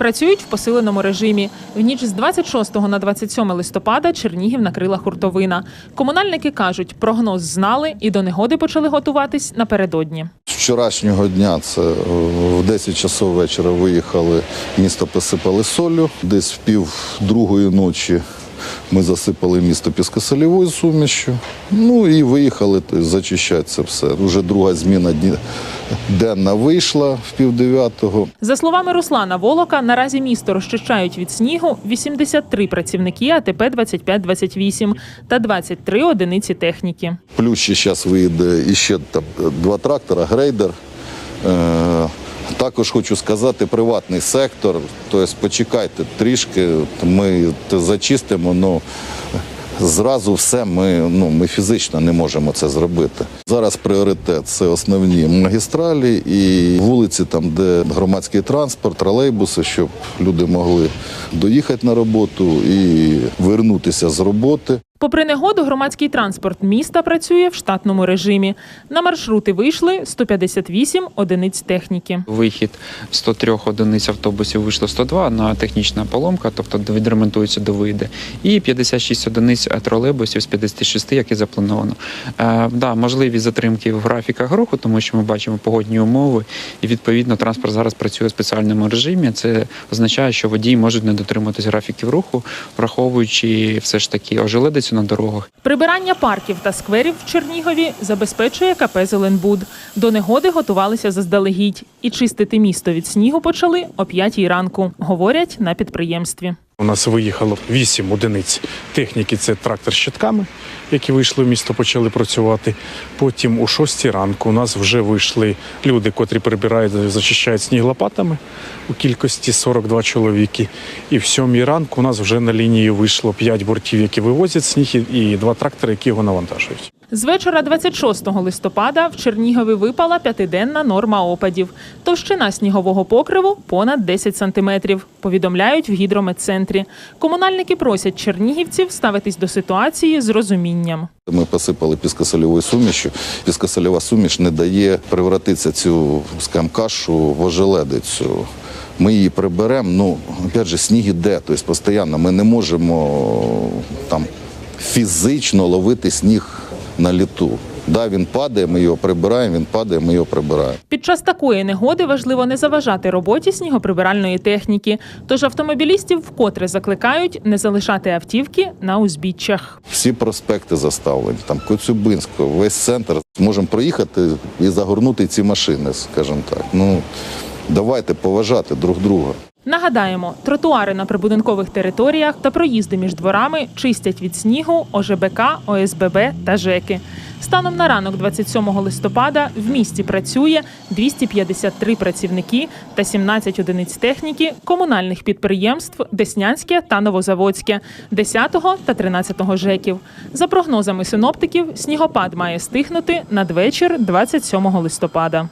Працюють в посиленому режимі. В ніч з 26 на 27 листопада Чернігів накрила хуртовина. Комунальники кажуть, прогноз знали і до негоди почали готуватись напередодні. З вчорашнього дня це в 10 часов вечора виїхали, місто посипали солью. Десь в пів другої ночі ми засипали місто піскосолівою сумішю. Ну і виїхали зачищати це все. Уже друга зміна денна вийшла в пів дев'ятого. За словами Руслана Волока, наразі місто розчищають від снігу 83 працівники АТП 2528 та 23 одиниці техніки. Плюс ще зараз виїде іще там два трактора, грейдер. Також хочу сказати, приватний сектор. Тобто почекайте трішки, ми зачистимо, але зразу все ми, ну, ми фізично не можемо це зробити. Зараз пріоритет це основні магістралі і вулиці, там, де громадський транспорт, тролейбуси, щоб люди могли доїхати на роботу і вернутися з роботи. Попри негоду, громадський транспорт міста працює в штатному режимі. На маршрути вийшли 158 одиниць техніки. Вихід 103 одиниць автобусів вийшло 102 на технічна поломка, тобто відремонтується до вийде, і 56 одиниць тролейбусів з 56, як і заплановано. Е, да, можливі затримки в графіках руху, тому що ми бачимо погодні умови, і відповідно транспорт зараз працює у спеціальному режимі. Це означає, що водії можуть не дотримуватись графіків руху, враховуючи все ж таки ожеледицю на дорогах. Прибирання парків та скверів в Чернігові забезпечує КП Зеленбуд. До негоди готувалися заздалегідь і чистити місто від снігу почали о 5 ранку, говорять на підприємстві. У нас виїхало 8 одиниць техніки. Це трактор з щитками, які вийшли в місто, почали працювати. Потім о 6 ранку у нас вже вийшли люди, котрі прибирають, зачищають сніг лопатами у кількості 42 чоловіки. І в 7 ранку у нас вже на лінію вийшло 5 бортів, які вивозять сніг, і- 2 трактори, які його навантажують. З вечора 26 листопада в Чернігові випала п'ятиденна норма опадів. Товщина снігового покриву понад 10 сантиметрів. Повідомляють в гідрометцентрі. Комунальники просять чернігівців ставитись до ситуації з розумінням. Ми посипали піскосольовою сумішю. Піскосольова суміш не дає превратитися цю скажімо, кашу в ожеледицю. Ми її приберемо. Ну, опять же, сніг іде, тобто постійно ми не можемо там фізично ловити сніг на літу. Да, він падає, ми його прибираємо, він падає, ми його прибираємо. Під час такої негоди важливо не заважати роботі снігоприбиральної техніки. Тож автомобілістів вкотре закликають не залишати автівки на узбіччях. Всі проспекти заставлені, там Коцюбинського, весь центр. Можемо проїхати і загорнути ці машини, скажімо так. Ну, давайте поважати друг друга. Нагадаємо, тротуари на прибудинкових територіях та проїзди між дворами чистять від снігу ОЖБК, ОСББ та ЖЕКи. Станом на ранок 27 листопада в місті працює 253 працівники та 17 одиниць техніки комунальних підприємств Деснянське та Новозаводське, 10 та 13 ЖЕКів. За прогнозами синоптиків, снігопад має стихнути надвечір 27 листопада.